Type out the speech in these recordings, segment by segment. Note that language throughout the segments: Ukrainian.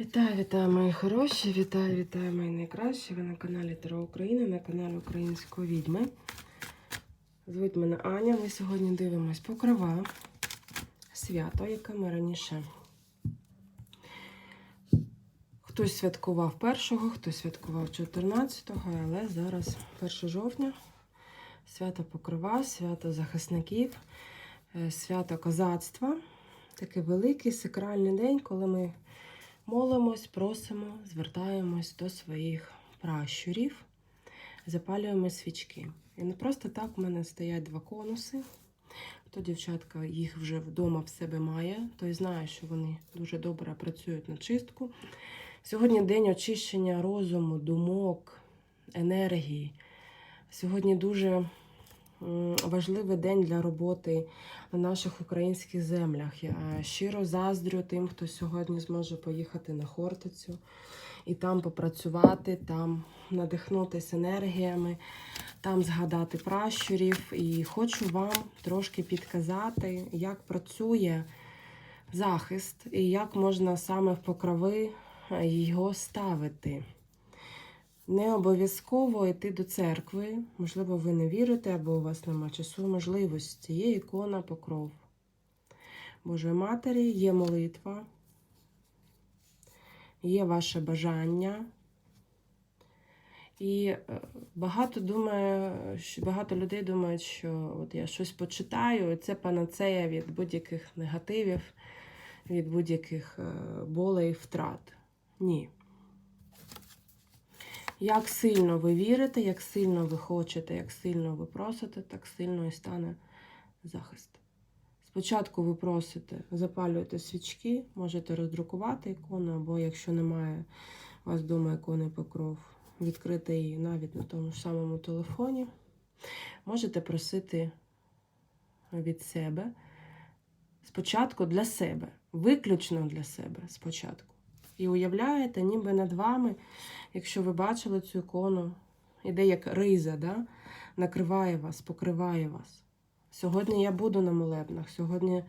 Вітаю, вітаю, мої хороші, вітаю, вітаю, мої найкращі. Ви на каналі Таро України, на каналі Української відьми. Звуть мене Аня. Ми сьогодні дивимось покрова свято, яке ми раніше. Хтось святкував 1-го, хтось святкував 14-го, але зараз 1 жовтня. Свято покрова, свято захисників, е, свято козацтва. Такий великий сакральний день, коли ми молимось, просимо, звертаємось до своїх пращурів, запалюємо свічки. І не просто так в мене стоять два конуси. То дівчатка їх вже вдома в себе має, той знає, що вони дуже добре працюють на чистку. Сьогодні день очищення розуму, думок, енергії. Сьогодні дуже важливий день для роботи на наших українських землях. Я щиро заздрю тим, хто сьогодні зможе поїхати на Хортицю і там попрацювати, там надихнутися енергіями, там згадати пращурів. І хочу вам трошки підказати, як працює захист і як можна саме в покрови е, його ставити. Не обов'язково йти до церкви. Можливо, ви не вірите, або у вас нема часу можливості. Є ікона покров Божої Матері, є молитва, є ваше бажання. І е, багато думає, багато людей думають, що от я щось почитаю, і це панацея від будь-яких негативів, від будь-яких е, болей, втрат. Ні. Як сильно ви вірите, як сильно ви хочете, як сильно ви просите, так сильно і стане захист. Спочатку ви просите, запалюєте свічки, можете роздрукувати ікону, або якщо немає у вас вдома ікони покров, відкрити її навіть на тому ж самому телефоні. Можете просити від себе. Спочатку для себе, виключно для себе спочатку. І уявляєте, ніби над вами, якщо ви бачили цю ікону, іде як риза, да? накриває вас, покриває вас. Сьогодні я буду на молебнах, сьогодні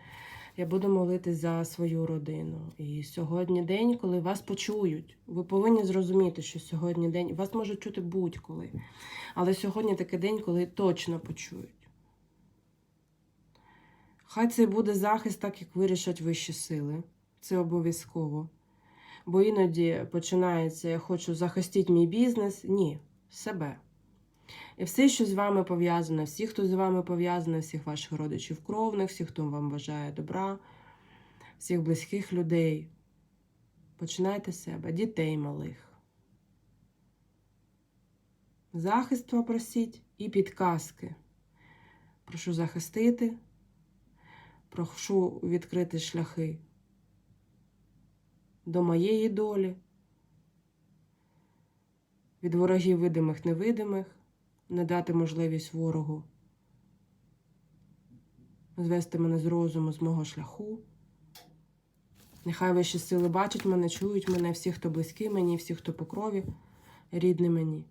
я буду молитись за свою родину. І сьогодні день, коли вас почують. Ви повинні зрозуміти, що сьогодні день вас можуть чути будь-коли. Але сьогодні такий день, коли точно почують. Хай це буде захист, так як вирішать вищі сили. Це обов'язково. Бо іноді починається, я хочу захистити мій бізнес. Ні, себе. І все, що з вами пов'язано, всі, хто з вами пов'язаний, всіх ваших родичів кровних, всіх, хто вам бажає добра, всіх близьких людей. Починайте з себе, дітей малих. Захист попросіть і підказки. Прошу захистити, прошу відкрити шляхи до моєї долі, від ворогів видимих невидимих, не дати можливість ворогу звести мене з розуму, з мого шляху. Нехай вищі сили бачать мене, чують мене, всі, хто близький мені, всі, хто по крові, рідний мені.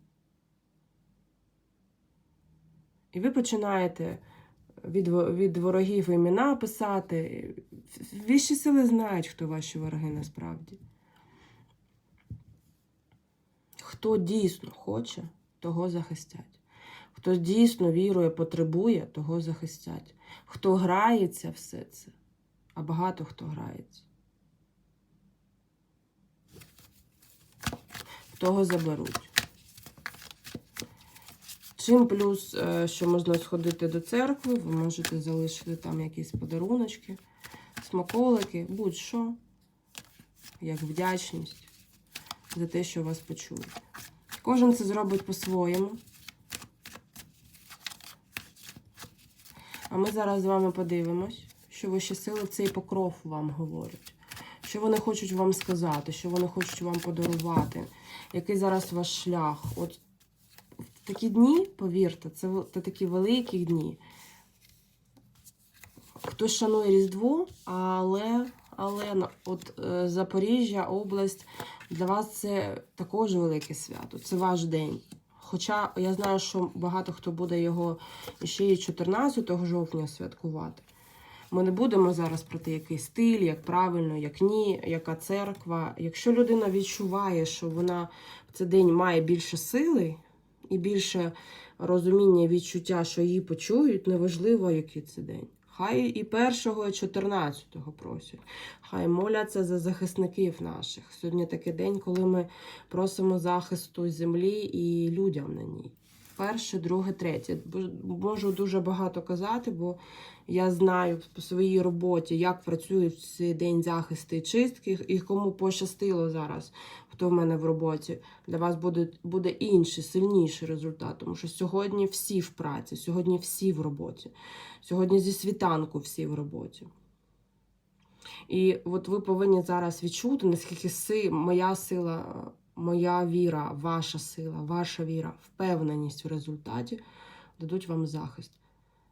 І ви починаєте від, від ворогів імена писати. Вищі сили знають, хто ваші вороги насправді. Хто дійсно хоче, того захистять. Хто дійсно вірує, потребує, того захистять. Хто грається все це, а багато хто грається. Того заберуть. Чим плюс, е, що можна сходити до церкви, ви можете залишити там якісь подаруночки, смаколики, будь-що, як вдячність за те, що вас почують. Кожен це зробить по-своєму. А ми зараз з вами подивимось, що вищі сили цей покров вам говорять. Що вони хочуть вам сказати, що вони хочуть вам подарувати, який зараз ваш шлях. От в такі дні, повірте, це такі великі дні. Хтось шанує Різдво, але, але от е, Запоріжжя, область, для вас це також велике свято. Це ваш день. Хоча я знаю, що багато хто буде його ще і 14 жовтня святкувати. Ми не будемо зараз про те, який стиль, як правильно, як ні, яка церква. Якщо людина відчуває, що вона в цей день має більше сили і більше розуміння, відчуття, що її почують, неважливо, який це день. Хай і першого, і чотирнадцятого просять. Хай моляться за захисників наших. Сьогодні такий день, коли ми просимо захисту землі і людям на ній. Перше, друге, третє. Можу дуже багато казати, бо я знаю по своїй роботі, як працюють цей день захисти чистки, і кому пощастило зараз, хто в мене в роботі. Для вас буде, буде інший, сильніший результат. Тому що сьогодні всі в праці, сьогодні всі в роботі. Сьогодні зі світанку всі в роботі. І от ви повинні зараз відчути, наскільки си, моя сила, моя віра, ваша сила, ваша віра, впевненість в результаті дадуть вам захист.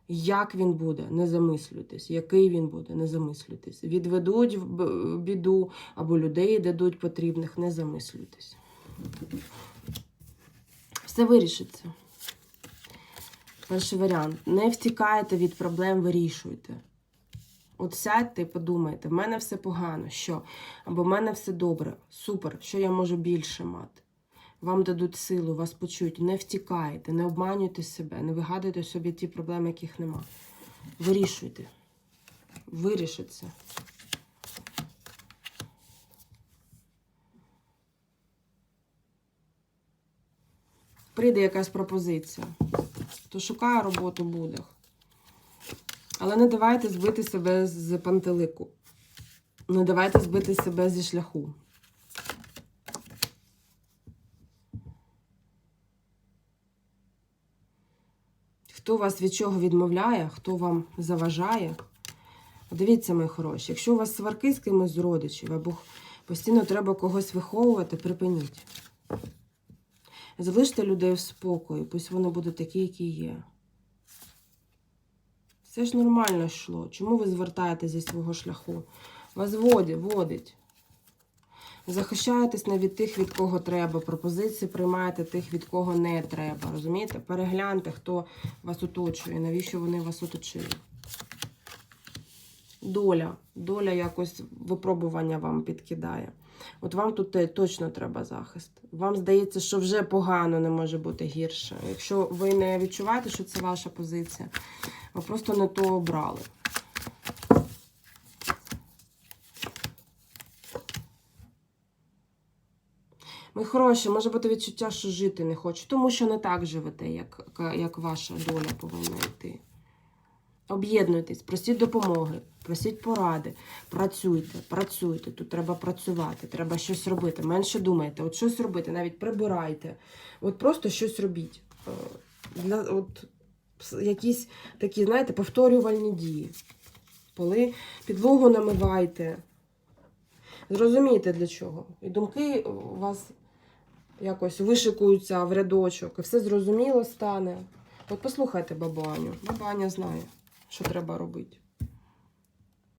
Як він буде, не замислюйтесь. Який він буде, не замислюйтесь. Відведуть в біду або людей дадуть потрібних, не замислюйтесь. Все вирішиться. Перший варіант. Не втікайте від проблем, вирішуйте. От сядьте і подумайте, в мене все погано, що? Або в мене все добре, супер, що я можу більше мати. Вам дадуть силу, вас почують. Не втікайте, не обманюйте себе, не вигадуйте собі ті проблеми, яких нема. Вирішуйте. Вирішиться. Прийде якась пропозиція. То шукає роботу буде. Але не давайте збити себе з пантелику. Не давайте збити себе зі шляху. Хто вас від чого відмовляє, хто вам заважає. Дивіться, мої хороші, якщо у вас сварки з кимось з родичів, або постійно треба когось виховувати, припиніть. Залиште людей в спокої, пусть вони будуть такі, які є. Все ж нормально йшло. Чому ви звертаєте зі свого шляху? Вас водить, водить. Захищаєтесь не від тих, від кого треба. Пропозиції приймаєте тих, від кого не треба. Розумієте? Перегляньте, хто вас оточує, навіщо вони вас оточили. Доля. Доля якось випробування вам підкидає. От вам тут точно треба захист. Вам здається, що вже погано не може бути гірше. Якщо ви не відчуваєте, що це ваша позиція, ви просто не то обрали. Ми хороші, може бути відчуття, що жити не хочу, тому що не так живете, як, як ваша доля повинна йти. Об'єднуйтесь, просіть допомоги, просіть поради, працюйте, працюйте. Тут треба працювати, треба щось робити. Менше думайте, от щось робити, навіть прибирайте. От просто щось робіть. Е, от, якісь такі, знаєте, повторювальні дії. Поли, підлогу намивайте. Зрозумійте для чого. І думки у вас якось вишикуються в рядочок, і все зрозуміло стане. От послухайте бабаню. Бабаня знає, що треба робити.